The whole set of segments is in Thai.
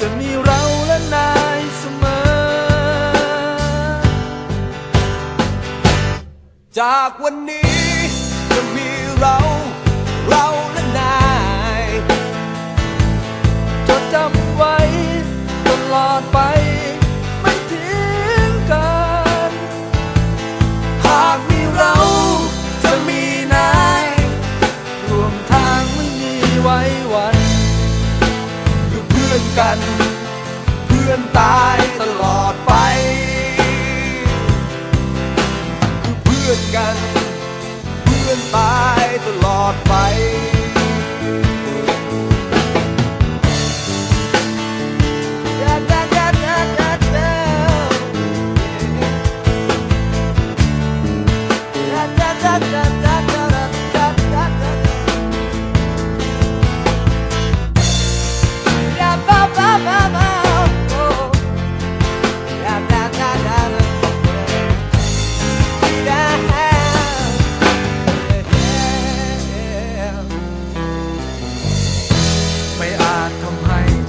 จะมีเราและนายเสมอ จากวันนี้จะมีเรา เราและนายจดจำไว้ตลอดไป ไม่ทิ้งกัน หากมีเราจะมีนาย รวมทางไม่มีไว้วัน อเพื่อนกัน เพื่อนตายตลอด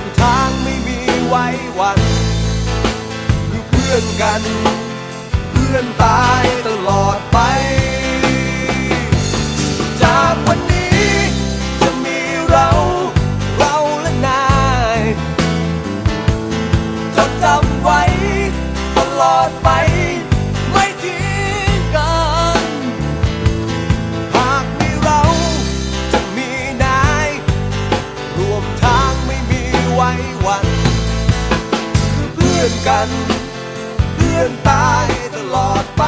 รวมทางไม่มีไว้วัน คือเพื่อนกัน เพื่อนตายตลอดไป จากวันนี้จะมีเรา เราและนายจดจำไว้ตลอดไป กัน เพื่อนตายตลอดไป